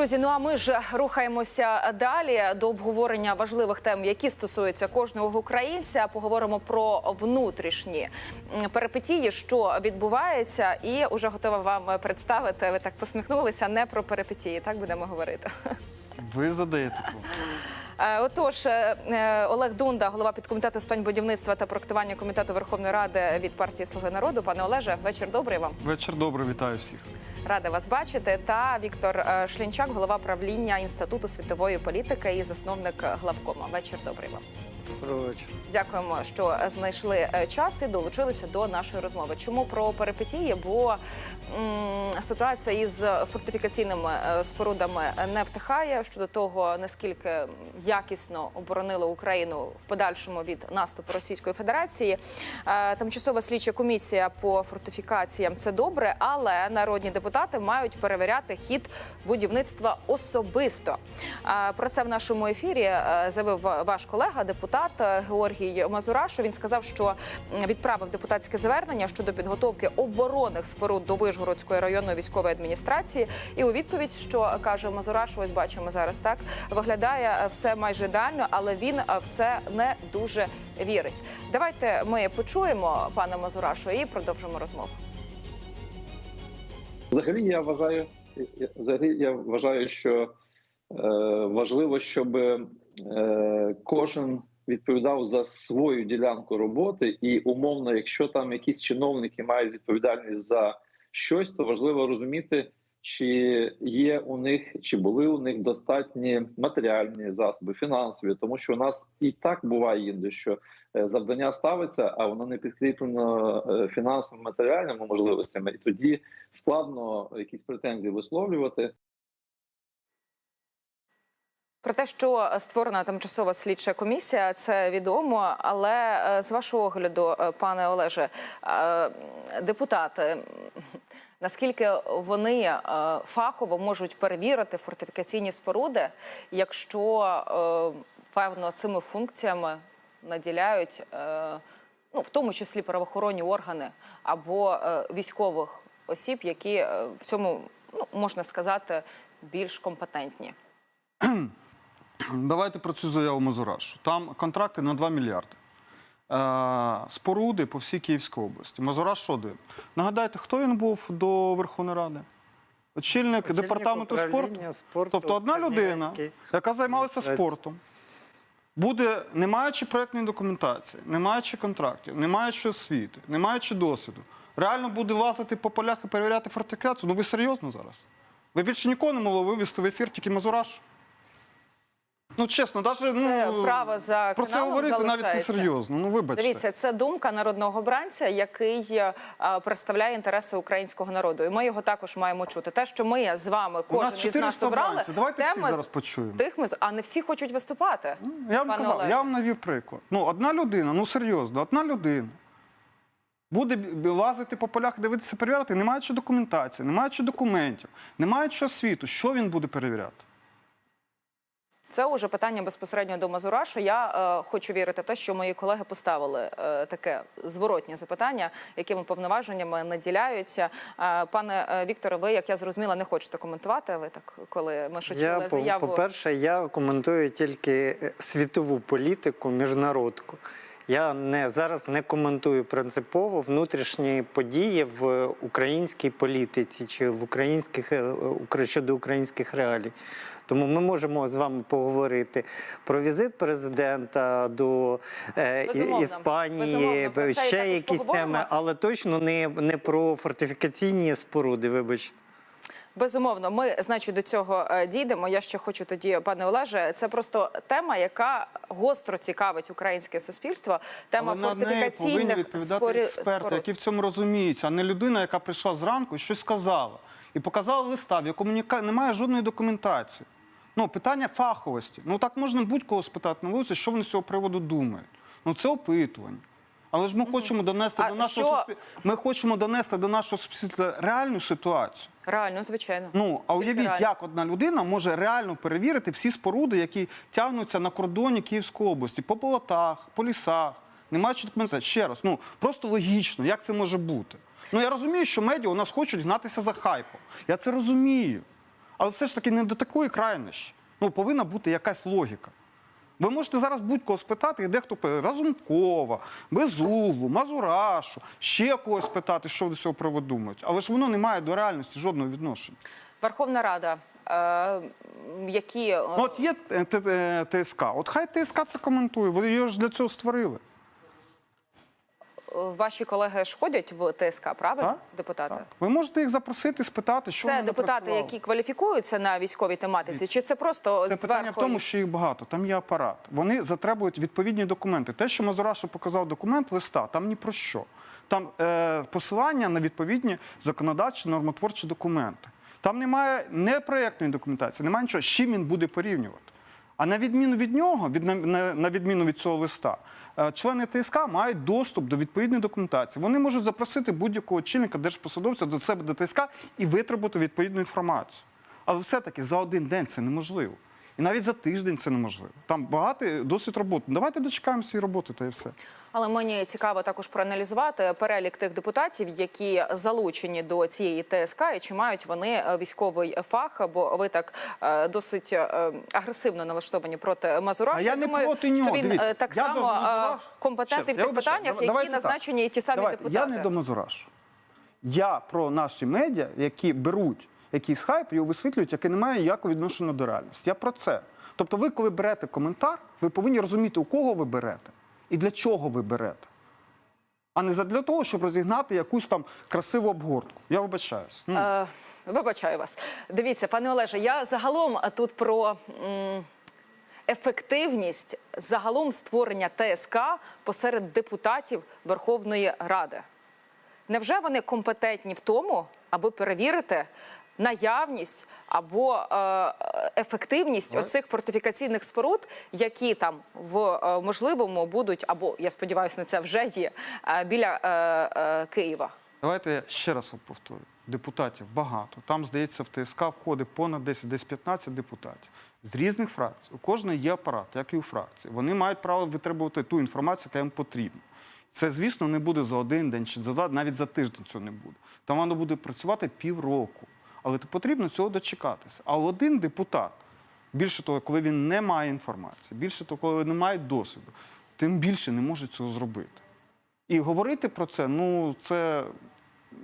Друзі, ну а ми ж рухаємося далі до обговорення важливих тем, які стосуються кожного українця. Поговоримо про внутрішні перипетії, що відбувається, і вже готова вам представити. Ви так посміхнулися. Не про перипетії, так будемо говорити. Ви задаєте тут. Е, Отож, е, е, Олег Дунда, голова підкомітету з питань будівництва та проектування комітету Верховної Ради від партії Слуги народу. Пане Олеже, вечір добрий вам. Вечір добрий, вітаю всіх. Рада вас бачити. Та Віктор е, Шлінчак, голова правління Інституту світової політики і засновник главкома. Вечір добрий вам. Доброго. Дякуємо, що знайшли е, час і долучилися до нашої розмови. Чому про перипетії? Бо м, ситуація із фортифікаційними е, спорудами не втихає щодо того, наскільки якісно оборонили Україну в подальшому від наступу Російської Федерації. Е, Тимчасова слідча комісія по фортифікаціям це добре, але народні депутати мають перевіряти хід будівництва особисто. Про це в нашому ефірі заявив ваш колега, депутат е, Георгій Мазурашу. Він сказав, що відправив депутатське звернення щодо підготовки оборонних споруд до Вишгородської районної військової адміністрації. І у відповідь, що каже Мазурашу, ось бачимо зараз так, виглядає все майже ідеально, але він в це не дуже вірить. Давайте ми почуємо пана Мазурашу і продовжимо розмову. Взагалі, я вважаю, взагалі я вважаю, що е, важливо, щоб е, кожен відповідав за свою ділянку роботи, і умовно, якщо там якісь чиновники мають відповідальність за щось, то важливо розуміти, чи є у них, чи були у них достатні матеріальні засоби, фінансові, тому що у нас і так буває іноді, що е, завдання ставиться, а воно не підкріплено е, фінансовими матеріальними можливостями, і тоді складно якісь претензії висловлювати. Про те, що створена тимчасова слідча комісія, це відомо. Але е, з вашого огляду, е, пане Олеже, е, депутати, наскільки вони фахово можуть перевірити фортифікаційні споруди, якщо певно цими функціями наділяють, ну в тому числі правоохоронні органи або військових осіб, які в цьому ну можна сказати більш компетентні. Давайте про цю заяву Мазурашу. Там контракти на 2 мільярди. Е, споруди по всій Київській області. Мазураш один. Нагадайте, хто він був до Верховної Ради? Очільник, Очільник департаменту спорту. спорту Тобто одна людина, яка займалася спортом, буде, не маючи проєктної документації, не маючи контрактів, не маючи освіти, не маючи досвіду, реально буде лазити по полях і перевіряти фортифікацію. Ну ви серйозно зараз? Ви більше нікого не могли вивести в ефір, тільки Мазураш? Ну, чесно, навіть Це ну, право за про це говорити навіть не серйозно. Ну, вибачте. Дивіться, це думка народного обранця, який е, представляє інтереси українського народу. І ми його також маємо чути. Те, що ми з вами, кожен із нас обрали. Давайте всі зараз почуємо. тих ми а не всі хочуть виступати. Я вам казав, Олеже. я вам навів приклад. Ну, одна людина, ну серйозно, одна людина буде лазити по полях, дивитися, перевіряти, не маючи документації, не маючи документів, не маючи освіту, що він буде перевіряти? Це уже питання безпосередньо до Мазурашу. Я е, хочу вірити в те, що мої колеги поставили е, таке зворотнє запитання, якими повноваженнями наділяються. Е, пане е, Вікторе, ви, як я зрозуміла, не хочете коментувати. Ви так, коли ми шучили Я, заяву. по-перше, я коментую тільки е, світову політику, міжнародку. Я не зараз не коментую принципово внутрішні події в українській політиці чи в українських е, щодо українських реалій. Тому ми можемо з вами поговорити про візит президента до е, Безумовно. Іспанії, Безумовно. Ще якісь теми, але точно не, не про фортифікаційні споруди. Вибачте. Безумовно, ми значить до цього е, дійдемо. Я ще хочу тоді, пане Олеже. Це просто тема, яка гостро цікавить українське суспільство. Тема Але на неї фортифікаційних відповідати спорі- експерти, споруд. які в цьому розуміються, а не людина, яка прийшла зранку і щось сказала. І показала листа, в якому немає жодної документації. Ну, питання фаховості. Ну так можна будь-кого спитати на вулиці, що вони з цього приводу думають. Ну це опитування. Але ж ми хочемо донести А до нашого що- суспільства. Ми хочемо донести до нашого суспільства реальну ситуацію. Реально, звичайно. Ну а уявіть, реально. як одна людина може реально перевірити всі споруди, які тягнуться на кордоні Київської області, по болотах, по лісах, не маючи документації. Ще раз, ну просто логічно, як це може бути. Ну я розумію, що медіа у нас хочуть гнатися за хайпом. Я це розумію. Але все ж таки не до такої крайнощі. Ну, повинна бути якась логіка. Ви можете зараз будь-кого спитати, і дехто Разумкова, Безуглу, Мазурашу, ще когось питати, що до цього приводу думають. Але ж воно не має до реальності жодного відношення. Верховна Рада, е, які е, Ну, от є е, ТСК. От хай ТСК це коментує. Вони його ж для цього створили. Ваші колеги ж ходять в ТСК, правильно? Так, Депутати? Так. Ви можете їх запросити, спитати, що Це вони депутати, які кваліфікуються на військовій тематиці, чи це просто Це питання в тому, що їх багато. Там є апарат. Вони затребують відповідні документи. Те, що Мазурашу показав документ листа, там ні про що. Там е, посилання на відповідні законодавчі нормотворчі документи. Там немає не проєктної документації, немає нічого, з чим він буде порівнювати. А на відміну від нього, від, на, відміну від цього листа, е, члени ТСК мають доступ до відповідної документації. Вони можуть запросити будь-якого очільника держпосадовця до себе до ТСК і витребувати відповідну інформацію. Але все-таки за один день це неможливо. І навіть за тиждень це неможливо. Там багато досвід роботи. Давайте дочекаємо цієї роботи, та і все. Але мені цікаво також проаналізувати перелік тих депутатів, які залучені до цієї ТСК, і чи мають вони е, військовий фах, бо ви так е, досить е, агресивно налаштовані проти Мазураша. А я не думаю, проти що він Дивіться, так я само е, компетентний в Ще раз, тих питаннях, які давайте так. назначені ті самі Давайте, депутати. Я не до Мазурашу. Я про наші медіа, які беруть якийсь хайп його висвітлюють, який не має ніякого відношення до реальності. Я про це. Тобто, ви, коли берете коментар, ви повинні розуміти, у кого ви берете і для чого ви берете. А не для того, щоб розігнати якусь там красиву обгортку. Я вибачаюсь. Е, Вибачаю вас. Дивіться, пане Олеже, я загалом тут про м, ефективність загалом створення ТСК посеред депутатів Верховної Ради. Невже вони компетентні в тому, аби перевірити наявність або е, ефективність оцих фортифікаційних споруд, які там в е, можливому будуть, або я сподіваюся, на це вже є е, біля Києва? Давайте я ще раз повторю. Депутатів багато. Там, здається, в ТСК входить понад 10, десь 15 депутатів з різних фракцій. У кожної є апарат, як і у фракції. Вони мають право витребувати ту інформацію, яка їм потрібна. Це, звісно, не буде за один день чи за два, навіть за тиждень цього не буде. Там воно буде працювати півроку. Але потрібно цього дочекатися. А один депутат, більше того, коли він не має інформації, більше того, коли не має досвіду, тим більше не може цього зробити. І говорити про це, ну це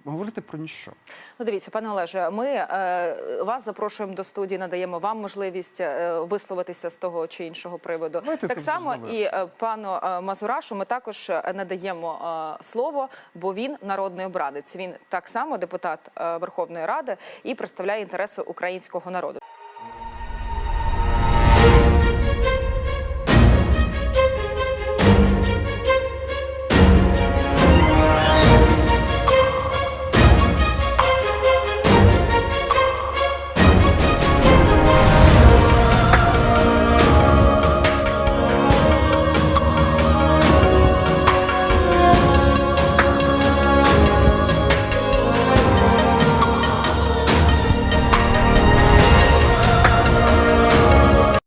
говорити про ніщо. Ну, дивіться, пане Олеже, ми е, вас запрошуємо до студії, надаємо вам можливість е, висловитися з того чи іншого приводу. Давайте так це само і е, пану е, Мазурашу ми також е, надаємо е, слово, бо він народний обранець. Він так само депутат е, Верховної Ради і представляє інтереси українського народу.